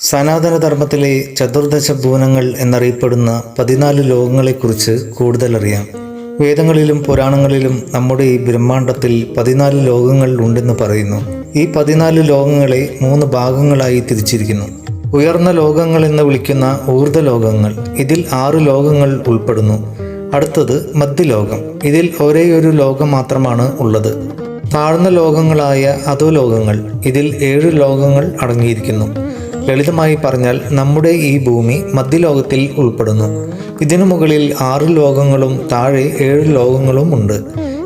സനാതനധർമ്മത്തിലെ ചതുർദശ ഭുവനങ്ങൾ എന്നറിയപ്പെടുന്ന പതിനാല് ലോകങ്ങളെക്കുറിച്ച് കൂടുതൽ അറിയാം വേദങ്ങളിലും പുരാണങ്ങളിലും നമ്മുടെ ഈ ബ്രഹ്മാണ്ടത്തിൽ പതിനാല് ലോകങ്ങൾ ഉണ്ടെന്ന് പറയുന്നു. ഈ പതിനാല് ലോകങ്ങളെ മൂന്ന് ഭാഗങ്ങളായി തിരിച്ചിരിക്കുന്നു. ഉയർന്ന ലോകങ്ങൾ എന്ന് വിളിക്കുന്ന ഊർജ ലോകങ്ങൾ ഇതിൽ ആറ് ലോകങ്ങൾ ഉൾപ്പെടുന്നു. അടുത്തത് മധ്യലോകം ഇതിൽ ഒരേ ഒരു ലോകം മാത്രമാണ് ഉള്ളത്. താഴ്ന്ന ലോകങ്ങളായ അധോലോകങ്ങൾ ഇതിൽ ഏഴ് ലോകങ്ങൾ അടങ്ങിയിരിക്കുന്നു. ലളിതമായി പറഞ്ഞാൽ നമ്മുടെ ഈ ഭൂമി മധ്യലോകത്തിൽ ഉൾപ്പെടുന്നു. ഇതിനു മുകളിൽ ആറ് ലോകങ്ങളും താഴെ ഏഴ് ലോകങ്ങളും ഉണ്ട്.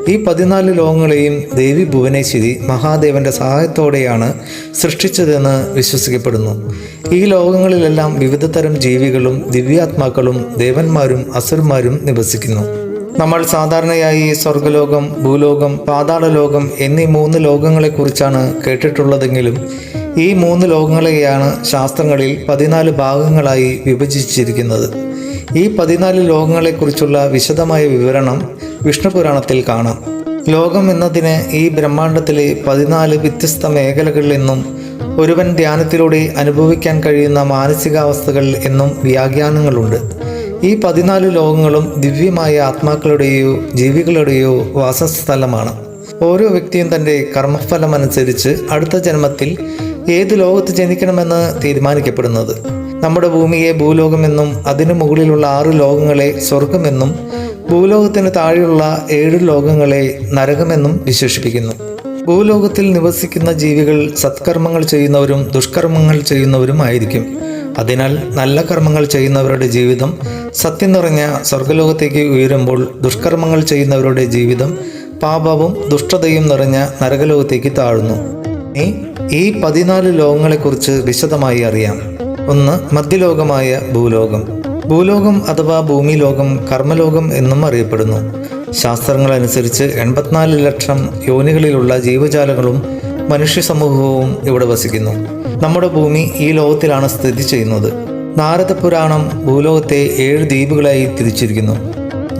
ഈ പതിനാല് ലോകങ്ങളെയും ദേവി ഭുവനേശ്വരി മഹാദേവന്റെ സഹായത്തോടെയാണ് സൃഷ്ടിച്ചതെന്ന് വിശ്വസിക്കപ്പെടുന്നു. ഈ ലോകങ്ങളിലെല്ലാം വിവിധ തരം ജീവികളും ദിവ്യാത്മാക്കളും ദേവന്മാരും അസുരന്മാരും നിവസിക്കുന്നു. നമ്മൾ സാധാരണയായി സ്വർഗലോകം ഭൂലോകം പാതാളലോകം എന്നീ മൂന്ന് ലോകങ്ങളെക്കുറിച്ചാണ് കേട്ടിട്ടുള്ളതെങ്കിലും ഈ മൂന്ന് ലോകങ്ങളെയാണ് ശാസ്ത്രങ്ങളിൽ പതിനാല് ഭാഗങ്ങളായി വിഭജിച്ചിരിക്കുന്നത്. ഈ പതിനാല് ലോകങ്ങളെക്കുറിച്ചുള്ള വിശദമായ വിവരണം വിഷ്ണുപുരാണത്തിൽ കാണാം. ലോകം എന്നതിന് ഈ ബ്രഹ്മാണ്ടത്തിലെ പതിനാല് വ്യത്യസ്ത മേഖലകളിൽ നിന്നും ഒരുവൻ ധ്യാനത്തിലൂടെ അനുഭവിക്കാൻ കഴിയുന്ന മാനസികാവസ്ഥകൾ എന്നും വ്യാഖ്യാനങ്ങളുണ്ട്. ഈ പതിനാല് ലോകങ്ങളും ദിവ്യമായ ആത്മാക്കളുടെയോ ജീവികളുടെയോ വാസസ്ഥലമാണ്. ഓരോ വ്യക്തിയും തന്റെ കർമ്മഫലമനുസരിച്ച് അടുത്ത ജന്മത്തിൽ ഏത് ലോകത്ത് ജനിക്കണമെന്ന് തീരുമാനിക്കപ്പെടുന്നത്? നമ്മുടെ ഭൂമിയെ ഭൂലോകമെന്നും അതിനു മുകളിലുള്ള ആറ് ലോകങ്ങളെ സ്വർഗമെന്നും ഭൂലോകത്തിന് താഴെയുള്ള ഏഴ് ലോകങ്ങളെ നരകമെന്നും വിശേഷിപ്പിക്കുന്നു. ഭൂലോകത്തിൽ നിവസിക്കുന്ന ജീവികൾ സത്കർമ്മങ്ങൾ ചെയ്യുന്നവരും ദുഷ്കർമ്മങ്ങൾ ചെയ്യുന്നവരും ആയിരിക്കും. അതിനാൽ നല്ല കർമ്മങ്ങൾ ചെയ്യുന്നവരുടെ ജീവിതം സത്യം നിറഞ്ഞ സ്വർഗലോകത്തേക്ക് ഉയരുമ്പോൾ ദുഷ്കർമ്മങ്ങൾ ചെയ്യുന്നവരുടെ ജീവിതം പാപവും ദുഷ്ടതയും നിറഞ്ഞ നരകലോകത്തേക്ക് താഴുന്നു. ഇനി ഈ പതിനാല് ലോകങ്ങളെക്കുറിച്ച് വിശദമായി അറിയാം. ഒന്ന് മധ്യലോകമായ ഭൂലോകം. ഭൂലോകം അഥവാ ഭൂമിലോകം കർമ്മലോകം എന്നും അറിയപ്പെടുന്നു. ശാസ്ത്രങ്ങൾ അനുസരിച്ച് എൺപത്തിനാല് ലക്ഷം യോനികളിലുള്ള ജീവജാലങ്ങളും മനുഷ്യ സമൂഹവും ഇവിടെ വസിക്കുന്നു. നമ്മുടെ ഭൂമി ഈ ലോകത്തിലാണ് സ്ഥിതി ചെയ്യുന്നത്. നാരദ പുരാണം ഭൂലോകത്തെ ഏഴ് ദ്വീപുകളായി തിരിച്ചിരിക്കുന്നു.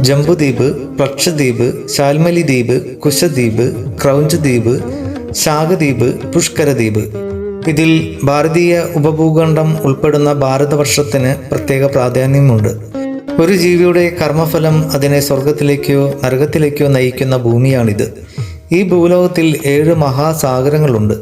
ജംബുദ്വീപ് പ്ലക്ഷദ്വീപ് ശാൽമലി ദ്വീപ് കുശദ്വീപ് ക്രൗഞ്ച് ദ്വീപ് ശാഖദ്വീപ് പുഷ്കരദ്വീപ്. ഇതിൽ ഭാരതീയ ഉപഭൂഖണ്ഡം ഉൾപ്പെടുന്ന ഭാരതവർഷത്തിന് പ്രത്യേക പ്രാധാന്യമുണ്ട്. ഒരു ജീവിയുടെ കർമ്മഫലം അതിനെ സ്വർഗത്തിലേക്കോ നരകത്തിലേക്കോ നയിക്കുന്ന ഭൂമിയാണിത്. ഈ ഭൂലോകത്തിൽ ഏഴ് മഹാസാഗരങ്ങളുണ്ട്.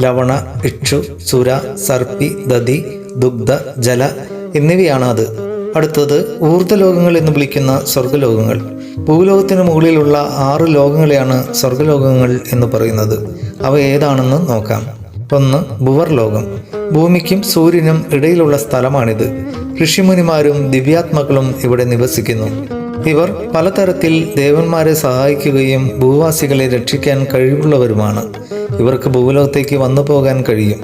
ലവണ ഇക്ഷു സുര സർപ്പി ദതി ദുഗ്ധ ജല എന്നിവയാണ് അത് അടുത്തത് ഊർജലോകങ്ങൾ എന്ന് വിളിക്കുന്ന സ്വർഗലോകങ്ങൾ ഭൂലോകത്തിന് മുകളിലുള്ള ആറ് ലോകങ്ങളെയാണ് സ്വർഗലോകങ്ങൾ എന്ന് പറയുന്നത്. അവ ഏതാണെന്ന് നോക്കാം. ഒന്ന് ഭുവർ ലോകം ഭൂമിക്കും സൂര്യനും ഇടയിലുള്ള സ്ഥലമാണിത്. ഋഷിമുനിമാരും ദിവ്യാത്മാക്കളും ഇവിടെ നിവസിക്കുന്നു. ഇവർ പലതരത്തിൽ ദേവന്മാരെ സഹായിക്കുകയും ഭൂവാസികളെ രക്ഷിക്കാൻ കഴിവുള്ളവരുമാണ്. ഇവർക്ക് ഭൂലോകത്തേക്ക് വന്നു പോകാൻ കഴിയും.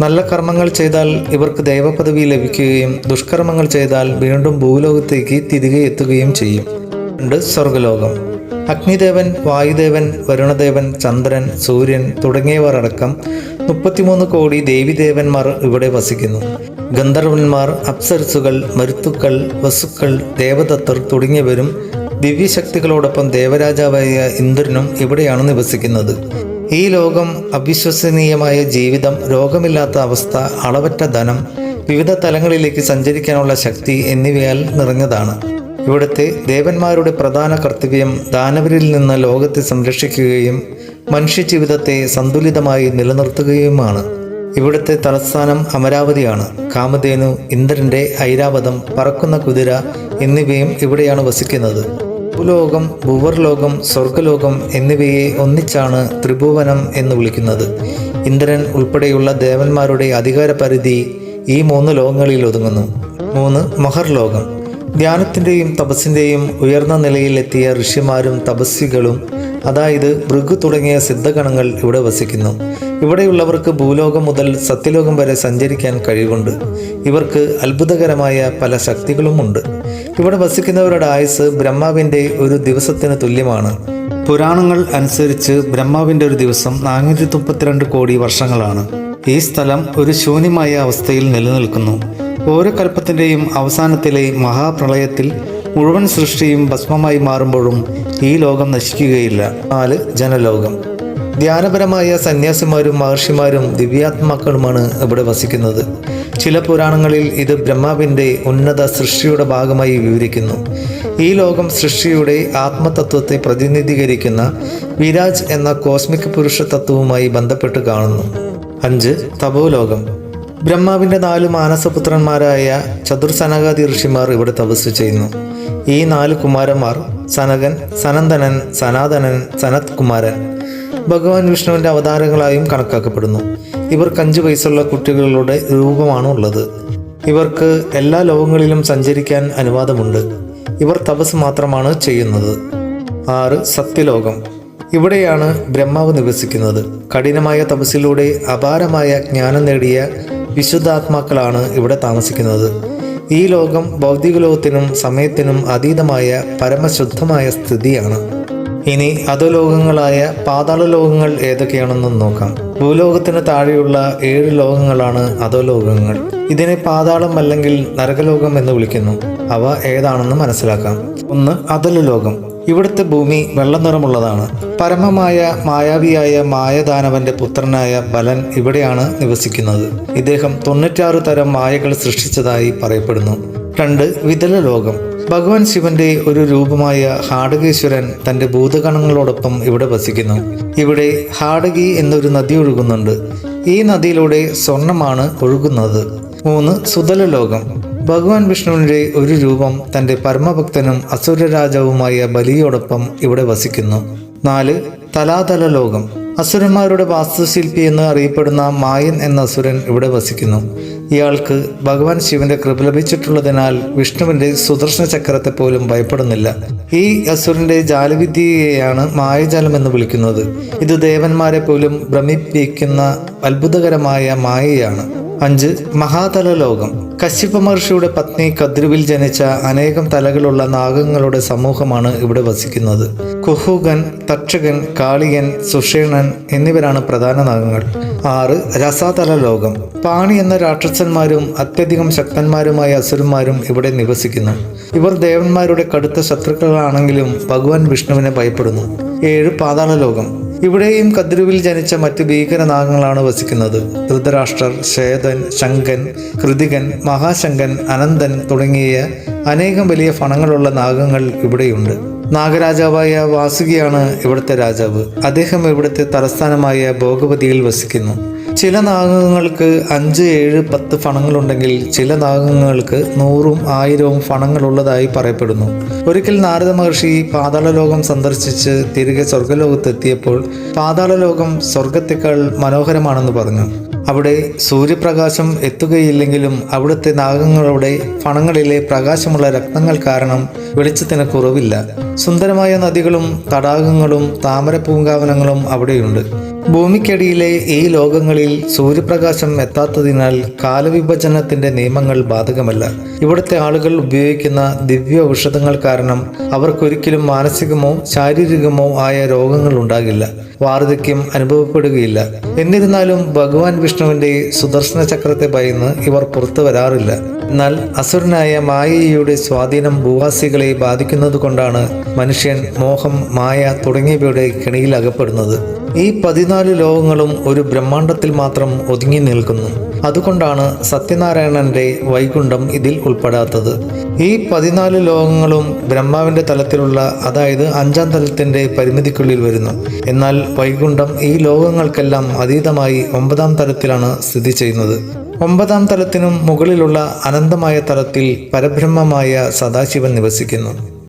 നല്ല കർമ്മങ്ങൾ ചെയ്താൽ ഇവർക്ക് ദേവപദവി ലഭിക്കുകയും ദുഷ്കർമ്മങ്ങൾ ചെയ്താൽ വീണ്ടും ഭൂലോകത്തേക്ക് തിരികെ എത്തുകയും ചെയ്യും. രണ്ട് സ്വർഗലോകം. അഗ്നിദേവൻ വായുദേവൻ വരുണദേവൻ ചന്ദ്രൻ സൂര്യൻ തുടങ്ങിയവർ അടക്കം മുപ്പത്തിമൂന്ന് കോടി ദേവിദേവന്മാർ ഇവിടെ വസിക്കുന്നു. ഗന്ധർവന്മാർ അപ്സരസുകൾ മരുത്തുക്കൾ വസുക്കൾ ദേവദത്തർ തുടങ്ങിയവരും ദിവ്യശക്തികളോടൊപ്പം ദേവരാജാവായ ഇന്ദ്രനും ഇവിടെയാണ് നിവസിക്കുന്നത്. ഈ ലോകം അവിശ്വസനീയമായ ജീവിതം രോഗമില്ലാത്ത അവസ്ഥ അളവറ്റ ധനം വിവിധ തലങ്ങളിലേക്ക് സഞ്ചരിക്കാനുള്ള ശക്തി എന്നിവയാൽ നിറഞ്ഞതാണ്. ഇവിടുത്തെ ദേവന്മാരുടെ പ്രധാന കർത്തവ്യം ദാനവരിൽ നിന്ന് ലോകത്തെ സംരക്ഷിക്കുകയും മനുഷ്യജീവിതത്തെ സന്തുലിതമായി നിലനിർത്തുകയുമാണ്. ഇവിടുത്തെ തലസ്ഥാനം അമരാവതിയാണ്. കാമധേനു ഇന്ദ്രന്റെ ഐരാവതം പറക്കുന്ന കുതിര എന്നിവയും ഇവിടെയാണ് വസിക്കുന്നത്. ഭൂലോകം ഭൂവർലോകം സ്വർഗലോകം എന്നിവയെ ഒന്നിച്ചാണ് ത്രിഭുവനം എന്ന് വിളിക്കുന്നത്. ഇന്ദ്രൻ ഉൾപ്പെടെയുള്ള ദേവന്മാരുടെ അധികാര പരിധി ഈ മൂന്ന് ലോകങ്ങളിൽ ഒതുങ്ങുന്നു. മൂന്ന് മഹർലോകം. ധ്യാനത്തിന്റെയും തപസ്സിന്റെയും ഉയർന്ന നിലയിലെത്തിയ ഋഷിമാരും തപസ്വികളും അതായത് ഭൃഗു തുടങ്ങിയ സിദ്ധഗണങ്ങൾ ഇവിടെ വസിക്കുന്നു. ഇവിടെയുള്ളവർക്ക് ഭൂലോകം മുതൽ സത്യലോകം വരെ സഞ്ചരിക്കാൻ കഴിവുണ്ട്. ഇവർക്ക് അത്ഭുതകരമായ പല ശക്തികളുമുണ്ട്. ഇവിടെ വസിക്കുന്നവരുടെ ആയുസ് ബ്രഹ്മാവിന്റെ ഒരു ദിവസത്തിന് തുല്യമാണ്. പുരാണങ്ങൾ അനുസരിച്ച് ബ്രഹ്മാവിന്റെ ഒരു ദിവസം നാനൂറ്റി കോടി വർഷങ്ങളാണ്. ഈ സ്ഥലം ഒരു ശൂന്യമായ അവസ്ഥയിൽ നിലനിൽക്കുന്നു. ഓരോ കൽപ്പത്തിന്റെയും അവസാനത്തിലെ മഹാപ്രളയത്തിൽ മുഴുവൻ സൃഷ്ടിയും ഭസ്മമായി മാറുമ്പോഴും ഈ ലോകം നശിക്കുകയില്ല. നാല് ജനലോകം. ധ്യാനപരമായ സന്യാസിമാരും മഹർഷിമാരും ദിവ്യാത്മാക്കളുമാണ് ഇവിടെ വസിക്കുന്നത്. ചില പുരാണങ്ങളിൽ ഇത് ബ്രഹ്മാവിന്റെ ഉന്നത സൃഷ്ടിയുടെ ഭാഗമായി വിവരിക്കുന്നു. ഈ ലോകം സൃഷ്ടിയുടെ ആത്മതത്വത്തെ പ്രതിനിധീകരിക്കുന്ന വിരാജ് എന്ന കോസ്മിക് പുരുഷ തത്വവുമായി ബന്ധപ്പെട്ട് കാണുന്നു. അഞ്ച് തപോലോകം. ബ്രഹ്മാവിന്റെ നാല് മാനസപുത്രന്മാരായ ചതുർസനകാദി ഋഷിമാർ ഇവിടെ തപസ് ചെയ്യുന്നു. ഈ നാല് കുമാരന്മാർ സനകൻ സനന്ദനൻ സനാതനൻ സനത് കുമാരൻ ഭഗവാൻ വിഷ്ണുവിന്റെ അവതാരങ്ങളായും കണക്കാക്കപ്പെടുന്നു. ഇവർക്ക് അഞ്ച് വയസ്സുള്ള കുട്ടികളുടെ രൂപമാണ് ഉള്ളത് ഇവർക്ക് എല്ലാ ലോകങ്ങളിലും സഞ്ചരിക്കാൻ അനുവാദമുണ്ട്. ഇവർ തപസ് മാത്രമാണ് ചെയ്യുന്നത്. ആറ് സത്യലോകം. ഇവിടെയാണ് ബ്രഹ്മാവ് നിവസിക്കുന്നത്. കഠിനമായ തപസ്സിലൂടെ അപാരമായ ജ്ഞാനം നേടിയ വിശുദ്ധാത്മാക്കളാണ് ഇവിടെ താമസിക്കുന്നത്. ഈ ലോകം ഭൗതിക ലോകത്തിനും സമയത്തിനും അതീതമായ പരമശുദ്ധമായ സ്ഥിതിയാണ്. ഇനി അധോലോകങ്ങളായ പാതാള ലോകങ്ങൾ ഏതൊക്കെയാണെന്ന് നോക്കാം. ഭൂലോകത്തിന് താഴെയുള്ള ഏഴ് ലോകങ്ങളാണ് അധോലോകങ്ങൾ. ഇതിനെ പാതാളം അല്ലെങ്കിൽ നരകലോകം എന്ന് വിളിക്കുന്നു. അവ ഏതാണെന്ന് മനസ്സിലാക്കാം. ഒന്ന് അധല ലോകം ഇവിടുത്തെ ഭൂമി വെള്ള നിറമുള്ളതാണ്. പരമമായ മായാവിയായ മായദാനവന്റെ പുത്രനായ ബലൻ ഇവിടെയാണ് നിവസിക്കുന്നത്. ഇദ്ദേഹം തൊണ്ണൂറ്റാറ് തരം മായകൾ സൃഷ്ടിച്ചതായി പറയപ്പെടുന്നു. രണ്ട് വിതല ലോകം ഭഗവാൻ ശിവന്റെ ഒരു രൂപമായ ഹാടകേശ്വരൻ തന്റെ ഭൂതഗണങ്ങളോടൊപ്പം ഇവിടെ വസിക്കുന്നു. ഇവിടെ ഹാടകി എന്നൊരു നദി ഒഴുകുന്നുണ്ട്. ഈ നദിയിലൂടെ സ്വർണമാണ് ഒഴുകുന്നത്. മൂന്ന് സുതല ലോകം ഭഗവാൻ വിഷ്ണുവിന്റെ ഒരു രൂപം തന്റെ പരമഭക്തനും അസുരരാജാവുമായ ബലിയോടൊപ്പം ഇവിടെ വസിക്കുന്നു. നാല് തലാതല ലോകം അസുരന്മാരുടെ വാസ്തുശില്പി എന്ന് അറിയപ്പെടുന്ന മായൻ എന്ന അസുരൻ ഇവിടെ വസിക്കുന്നു. ഇയാൾക്ക് ഭഗവാൻ ശിവന്റെ കൃപ ലഭിച്ചിട്ടുള്ളതിനാൽ വിഷ്ണുവിന്റെ സുദർശന ചക്രത്തെ പോലും ഭയപ്പെടുന്നില്ല. ഈ അസുരന്റെ ജാലവിദ്യയെയാണ് മായജാലം എന്ന് വിളിക്കുന്നത്. ഇത് ദേവന്മാരെ പോലും ഭ്രമിപ്പിക്കുന്ന അത്ഭുതകരമായ മായയാണ്. അഞ്ച് മഹാതല ലോകം. കശ്യപ മഹർഷിയുടെ പത്നി കദ്രുവിൽ ജനിച്ച അനേകം തലകളുള്ള നാഗങ്ങളുടെ സമൂഹമാണ് ഇവിടെ വസിക്കുന്നത്. കുഹുകൻ തക്ഷകൻ കാളിയൻ സുഷേണൻ എന്നിവരാണ് പ്രധാന നാഗങ്ങൾ. ആറ് രസാതല ലോകം. പാണി എന്ന രാക്ഷസന്മാരും അത്യധികം ശക്തന്മാരുമായ അസുരന്മാരും ഇവിടെ നിവസിക്കുന്നു. ഇവർ ദേവന്മാരുടെ കടുത്ത ശത്രുക്കളാണെങ്കിലും ഭഗവാൻ വിഷ്ണുവിനെ ഭയപ്പെടുന്നു. ഏഴ് പാതാള ലോകം. ഇവിടെയും കദ്രുവിൽ ജനിച്ച മറ്റു ഭീകരനാഗങ്ങളാണ് വസിക്കുന്നത്. ധൃതരാഷ്ട്രർ ശേതൻ ശങ്കൻ കൃതികൻ മഹാശങ്കൻ അനന്തൻ തുടങ്ങിയ അനേകം വലിയ ഫണങ്ങളുള്ള നാഗങ്ങൾ ഇവിടെയുണ്ട്. നാഗരാജാവായ വാസുകിയാണ് ഇവിടുത്തെ രാജാവ്. അദ്ദേഹം ഇവിടുത്തെ തലസ്ഥാനമായ ഭോഗവതിയിൽ വസിക്കുന്നു. ചില നാഗങ്ങൾക്ക് അഞ്ച് ഏഴ് പത്ത് ഫണങ്ങളുണ്ടെങ്കിൽ ചില നാഗങ്ങൾക്ക് നൂറും ആയിരവും ഫണങ്ങളുള്ളതായി പറയപ്പെടുന്നു. ഒരിക്കൽ നാരദ മഹർഷി പാതാളലോകം സന്ദർശിച്ച് തിരികെ സ്വർഗലോകത്തെത്തിയപ്പോൾ പാതാളലോകം സ്വർഗത്തേക്കാൾ മനോഹരമാണെന്ന് പറഞ്ഞു. അവിടെ സൂര്യപ്രകാശം എത്തുകയില്ലെങ്കിലും അവിടുത്തെ നാഗങ്ങളുടെ ഫണങ്ങളിലെ പ്രകാശമുള്ള രക്തങ്ങൾ കാരണം വെളിച്ചത്തിന് കുറവില്ല. സുന്ദരമായ നദികളും തടാകങ്ങളും താമരപ്പൂങ്കാവനങ്ങളും അവിടെയുണ്ട്. ഭൂമിക്കടിയിലെ ഈ ലോകങ്ങളിൽ സൂര്യപ്രകാശം എത്താത്തതിനാൽ കാലവിഭജനത്തിന്റെ നിയമങ്ങൾ ബാധകമല്ല. ഇവിടുത്തെ ആളുകൾ ഉപയോഗിക്കുന്ന ദിവ്യ ഔഷധങ്ങൾ കാരണം അവർക്കൊരിക്കലും മാനസികമോ ശാരീരികമോ ആയ രോഗങ്ങൾ ഉണ്ടാകില്ല. വാർദ്ധക്യം അനുഭവപ്പെടുകയില്ല. എന്നിരുന്നാലും ഭഗവാൻ വിഷ്ണുവിന്റെ സുദർശന ചക്രത്തെ ഭയന്ന് ഇവർ പുറത്തു വരാറില്ല. എന്നാൽ അസുരനായ മായയുടെ സ്വാധീനം ഭൂവാസികളെ ബാധിക്കുന്നത് കൊണ്ടാണ് മനുഷ്യൻ മോഹം മായ തുടങ്ങിയവയുടെ കെണിയിൽ അകപ്പെടുന്നത്. ഈ പതിനാല് ലോകങ്ങളും ഒരു ബ്രഹ്മാണ്ടത്തിൽ മാത്രം ഒതുങ്ങി നിൽക്കുന്നു. അതുകൊണ്ടാണ് സത്യനാരായണന്റെ വൈകുണ്ഠം ഇതിൽ ഉൾപ്പെടാത്തത്. ഈ പതിനാല് ലോകങ്ങളും ബ്രഹ്മാവിന്റെ തലത്തിലുള്ള അതായത് അഞ്ചാം തലത്തിന്റെ പരിമിതിക്കുള്ളിൽ വരുന്നു. എന്നാൽ വൈകുണ്ഠം ഈ ലോകങ്ങൾക്കെല്ലാം അതീതമായി ഒമ്പതാം തലത്തിലാണ് സ്ഥിതി ചെയ്യുന്നത്. ഒമ്പതാം തലത്തിനും മുകളിലുള്ള അനന്തമായ തലത്തിൽ പരബ്രഹ്മമായ സദാശിവൻ നിവസിക്കുന്നു.